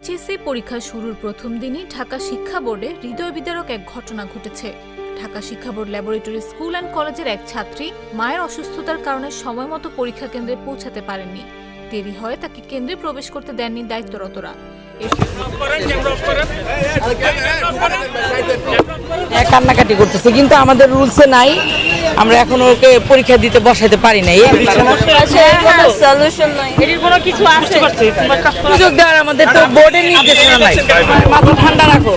HSC পরীক্ষা শুরুর প্রথম দিনই ঢাকা শিক্ষা বোর্ডে হৃদয় বিদারক এক ঘটনা ঘটেছে। ঢাকা শিক্ষা বোর্ড ল্যাবরেটরি স্কুল অ্যান্ড কলেজের এক ছাত্রী মায়ের অসুস্থতার কারণে সময় মতো পরীক্ষা কেন্দ্রে পৌঁছাতে পারেননি। দেরি হয় তাকে কেন্দ্রে প্রবেশ করতে দেননি দায়িত্বরতরা। কান্নাকাটি করতেছে কিন্তু আমাদের রুলসে নাই। আমরা এখন ওকে পরীক্ষা দিতে বসাতে পারি নাই এটির কোনো কিছু আছে সুযোগ দেওয়ার আমাদের তো বোর্ডের নির্দেশনা নাই মাথা ঠান্ডা রাখো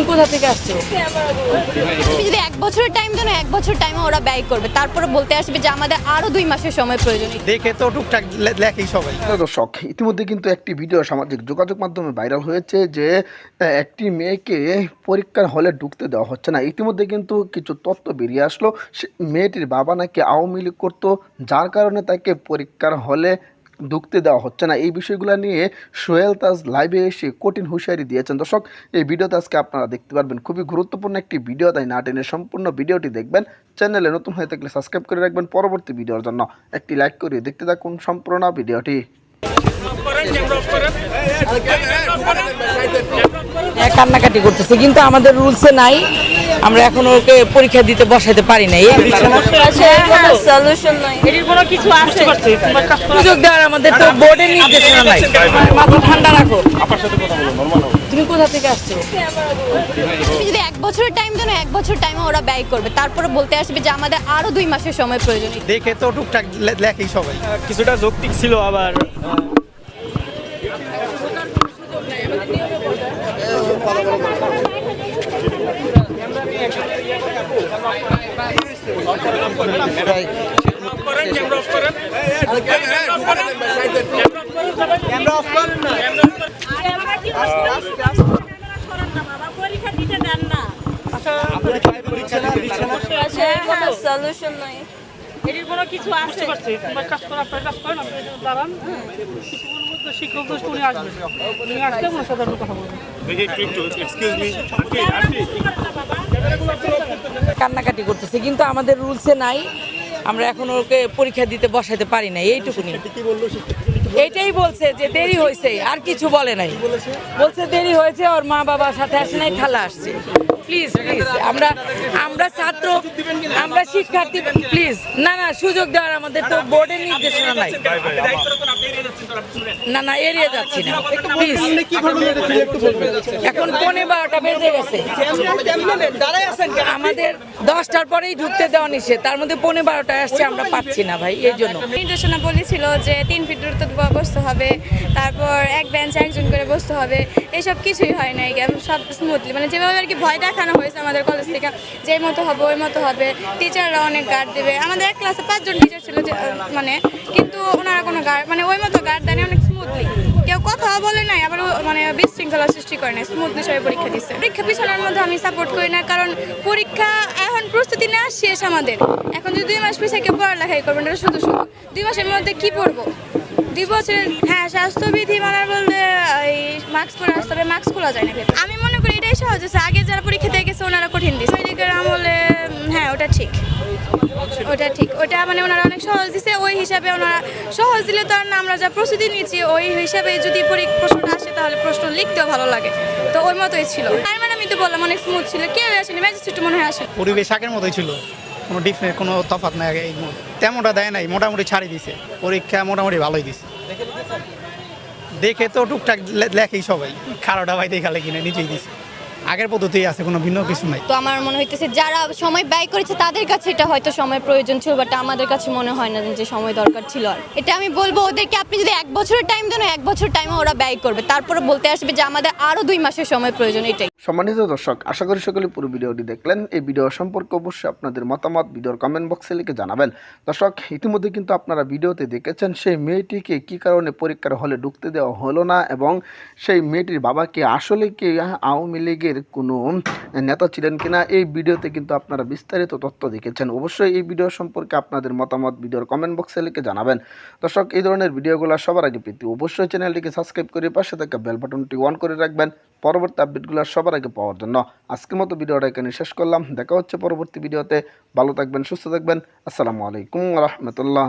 তুমি কোথা থেকে আসছো? আপনি যদি এক বছরের টাইম দেন এক বছর টাইমে ওরা ব্যয় করবে। তারপরে বলতে আসবে যে আমাদের আরও দুই মাসের সময় প্রয়োজন। দেখে তো টুকটাক লেখেই সবাই। দর্শক ইতিমধ্যে কিন্তু একটি ভিডিও সামাজিক যোগাযোগ মাধ্যমে ভাইরাল হয়েছে যে একটি মেয়েকে পরীক্ষার হলে ঢুকতে দেওয়া হচ্ছে না। ইতিমধ্যে কিন্তু কিছু তথ্য বেরিয়ে আসলো। সে মেয়েটির বাবা নাকি আওয়ামী লীগ করতো যার কারণে তাকে পরীক্ষার হলে ঢুকতে দেওয়া হচ্ছে না। এই বিষয়গুলো নিয়ে সোহেল তাজ লাইভে এসে কঠিন হুঁশিয়ারি দিয়েছেন। দর্শক, এই ভিডিওতে আজকে আপনারা দেখতে পারবেন খুবই গুরুত্বপূর্ণ একটি ভিডিও। তাই না টেনে সম্পূর্ণ ভিডিওটি দেখবেন। চ্যানেলে নতুন হয়ে থাকলে সাবস্ক্রাইব করে রাখবেন। পরবর্তী ভিডিওর জন্য একটি লাইক করে দেখতে থাকুন সম্পূর্ণ ভিডিওটি। কান্নাকাটি করতেছে কিন্তু আমাদের রুলসে নাই। আমরা এখন ওকে পরীক্ষা দিতে বসাইতে পারি না নাই। এটির কোনো কিছু আছে? সুযোগ দেওয়ার আমাদের তো বোর্ডের নির্দেশনা নাই। মাথা ঠান্ডা রাখো। তুমি কোথা থেকে আসছো? আপনি যদি এক বছরের টাইম দেন এক বছর টাইমে ওরা ব্যয় করবে। তারপরে বলতে আসবে যে আমাদের আরও দুই মাসের সময় প্রয়োজন। দেখে তো টুকটাক লেখেই সবাই। কিছুটা যৌক্তিক ছিল আবার। সলিউশন নাই। এটির কোনো কিছু আছে? তোমার কাজ করা আপনার কাজ করেন আপনি দাঁড়ান। কিছুক্ষণের মধ্যে শিক্ষক গোষ্ঠী উনি আসবেন উনি আসলে আপনার সাথে আমি কথা বলব। কান্নাকাটি করতেছে কিন্তু আমাদের রুলসে নাই। আমরা এখন ওকে পরীক্ষা দিতে বসাতে পারি না এইটুকুনি। এইটাই বলছে যে দেরি হয়েছে, আর কিছু বলে নাই। বলছে দেরি হয়েছে, ওর মা বাবার সাথে আসে নাই, খালা আসছে। প্লিজ প্লিজ আমরা আমরা ছাত্র, আমরা শিক্ষার্থী প্লিজ না না, সুযোগ দেওয়ার আমাদের তো বোর্ডের নির্দেশনা নাই। না না, এড়িয়ে যাচ্ছি না। প্লিজ এখন পৌনে বারোটা বেজে গেছে। আমাদের দশটার পরেই ঢুকতে দেওয়া নিষেধ, তার মধ্যে পৌনে বারোটায় আসছে, আমরা পাচ্ছি না ভাই, এই জন্য। নির্দেশনা বলেছিল যে তিন ফিট দূরত্ব বসতে হবে, তারপর এক বেঞ্চে একজন করে বসতে হবে এইসব কিছুই হয় না সব স্মুথলি মানে যেভাবে আর কি ভয় দেখানো হয়েছে আমাদের কলেজ থেকে, যে মতো হবে ওই মতো হবে টিচাররা অনেক গার্ড দেবে। আমাদের এক ক্লাসে পাঁচজন টিচার ছিল মানে কিন্তু ওনারা কোনো গার্ড মানে ওই মতো গার্ড দেয়নি, অনেক স্মুথলি কেউ কথা বলে নাই, আবার মানে বিশৃঙ্খলা সৃষ্টি করে নাই স্মুথলি সবাই পরীক্ষা দিচ্ছে। পরীক্ষা পিছনের মধ্যে আমি সাপোর্ট করি না, কারণ পরীক্ষা এখন প্রস্তুতি নেওয়া শেষ আমাদের। এখন যদি দুই মাস পিছিয়ে কেউ পড়ালেখাই করবেন এটা শুধু শুধু। দুই মাসের মধ্যে কি পড়ব? দুই বছরের হ্যাঁ স্বাস্থ্যবিধি মানার বলতে, এই মাস্ক পরে আসতে হবে, মাস্ক খোলা যায় না। আমি মনে করি এটাই সহজ আছে আগে যারা পরীক্ষা দিয়ে গেছে, ওনারা কঠিন দিচ্ছে মেডিকেল আমলে হ্যাঁ ওটা ঠিক। ওটা ঠিক। ওটা মানে ওনারা অনেক সহজ দিছে, ওই হিসাবে ওনারা সহজ দিলে তো আর না, আমরা যা প্রস্তুতি নিচ্ছি ওই হিসাবে যদি প্রশ্নটা আসে, তাহলে প্রশ্ন লিখতেও ভালো লাগে। তো ওই মতোই ছিল। তার মানে আমি তো বললাম, অনেক স্মুথ ছিল কেউ আসেনি ম্যাজিস্ট্রেট মনে হয় আসে পরিবেশ আগের মতোই ছিল। কোনো ডিফারেন্ট কোনো তফাৎ নাই আগে এই মুহূর্তে। তেমনটা দেয় নাই, মোটামুটি ছাড়ি দিছে। পরীক্ষা মোটামুটি ভালোই দিছে। দেখে তো টুকটাক লেখেই সবাই। খারাপটা ভাই দেখালে কিনে, নিজেই দিছে। আগের পদ্ধতি আছে কোনো ভিন্ন কিছু নাই। তো আমার মনে হইতেছে যারা সময় ব্যয় করেছে তাদের কাছে এটা হয়তো সময় প্রয়োজন ছিল বাট আমাদের কাছে মনে হয় না যে সময় দরকার ছিল আর। এটা আমি বলব ওদেরকে আপনি যদি এক বছরের টাইম দেন এক বছর টাইমে ওরা ব্যয় করবে। তারপরে বলতে আসবে যে আমাদের আরও দুই মাসের সময় প্রয়োজন এটাই। সম্মানিত দর্শক আশা করি সকলে পুরো ভিডিওটি দেখলেন। এই ভিডিও সম্পর্কে অবশ্যই আপনাদের মতামত ভিডিওর কমেন্ট বক্সে লিখে জানাবেন। দর্শক ইতিমধ্যে কিন্তু আপনারা ভিডিওতে দেখেছেন সেই মেয়েটিকে কি কারণে পরীক্ষার হলে ঢুকতে দেওয়া হলো না এবং সেই মেয়েটির বাবাকে আসলে কি আওয়ামী লীগের কোনো নেতা ছিলেন কিনা, এই ভিডিওতে কিন্তু আপনারা বিস্তারিত তথ্য দেখেছেন। অবশ্যই এই ভিডিও সম্পর্কে আপনাদের মতামত ভিডিওর কমেন্ট বক্সে লিখে জানাবেন। দর্শক, এই ধরনের ভিডিওগুলো সবার আগে পেতে অবশ্যই চ্যানেলটিকে সাবস্ক্রাইব করে পাশে থাকা বেল বাটনটি অন করে রাখবেন। পরবর্তী আপডেটগুলো সবার আগে পাওয়ার জন্য আজকের মতো ভিডিওটা এখানে শেষ করলাম। দেখা হচ্ছে পরবর্তী ভিডিওতে। ভালো থাকবেন, সুস্থ থাকবেন। আসসালামু আলাইকুম রহমতুল্লাহ।